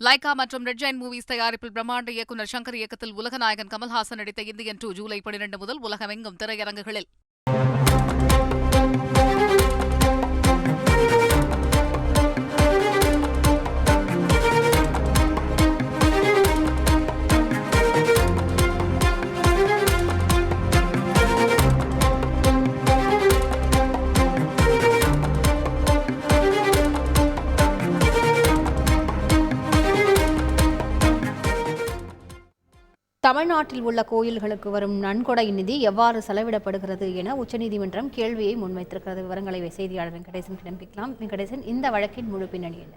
Lyca மற்றும் red Giant movies தயாரிப்பில் பிரம்மாண்ட இயக்குநர் சங்கர் இயக்கத்தில் உலகநாயகன் கமல்ஹாசன் நடித்த இந்தியன் டூ ஜூலை பனிரெண்டு முதல் உலகமெங்கும் திரையரங்குகளில். தமிழ்நாட்டில் உள்ள கோயில்களுக்கு வரும் நன்கொடை நிதி எவ்வாறு செலவிடப்படுகிறது என உச்சநீதிமன்றம் கேள்வியை முன்வைத்திருக்கிறது. விவரங்களை செய்தியாளர் வெங்கடேசன் கிளம்பிக்கலாம் வெங்கடேசன் இந்த வழக்கின் முழு பின்னணி என்ன?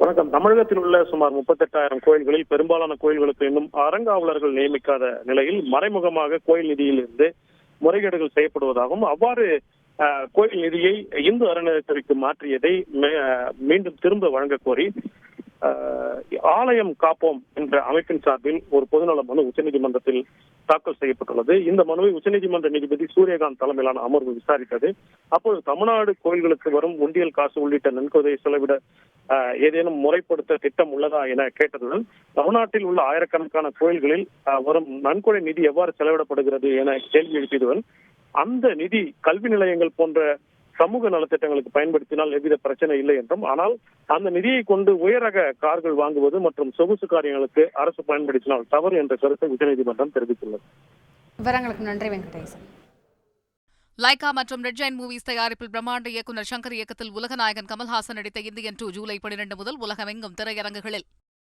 வணக்கம். தமிழகத்தில் உள்ள சுமார் முப்பத்தெட்டாயிரம் கோயில்களில் பெரும்பாலான கோயில்களுக்கு இன்னும் அறங்காவலர்கள் நியமிக்காத நிலையில் மறைமுகமாக கோயில் நிதியிலிருந்து முறைகேடுகள் செய்யப்படுவதாகவும் அவ்வாறு கோயில் நிதியை இந்து அறநிலையத்துறைக்கு மாற்றியதை மே- அஹ், மீண்டும் திரும்ப வழங்க கோரி ஆலயம் காப்போம் என்ற அமைப்பின் சார்பில் ஒரு பொதுநல மனு உச்சநீதிமன்றத்தில் தாக்கல் செய்யப்பட்டுள்ளது. இந்த மனுவை உச்சநீதிமன்ற நீதிபதி சூரியகாந்த் தலைமையிலான அமர்வு விசாரித்தது. அப்போது தமிழ்நாடு கோயில்களுக்கு வரும் உண்டியல் காசு உள்ளிட்ட நன்கொதையை செலவிட ஏதேனும் முறைப்படுத்த திட்டம் உள்ளதா என கேட்டதுடன் தமிழ்நாட்டில் உள்ள ஆயிரக்கணக்கான கோயில்களில் அஹ், வரும் நன்கொடை நிதி எவ்வாறு செலவிடப்படுகிறது என கேள்வி எழுப்பியதுடன் அந்த நிதி கல்வி நிலையங்கள் போன்ற சமூக நலத்திட்டங்களுக்கு பயன்படுத்தினால் எவ்வித பிரச்சனை இல்லை என்றும் ஆனால் அந்த நிதியை கொண்டு உயரக கார்கள் வாங்குவது மற்றும் சொகுசு காரியங்களுக்கு அரசு பயன்படுத்தினால் தவறு என்ற கருத்தை உச்சநீதிமன்றம் தெரிவித்துள்ளது. விவரங்களுக்கு நன்றி வெங்கடேசன். லைகா மற்றும் ரெட் ஜெயின் மூவிஸ் தயாரிப்பில் பிரம்மாண்ட இயக்குநர் சங்கர் இயக்கத்தில் உலகநாயகன் கமல்ஹாசன் நடித்த இந்தியன் டூ ஜூலை பனிரெண்டு முதல் உலகமெங்கும் திரையரங்குகளில்.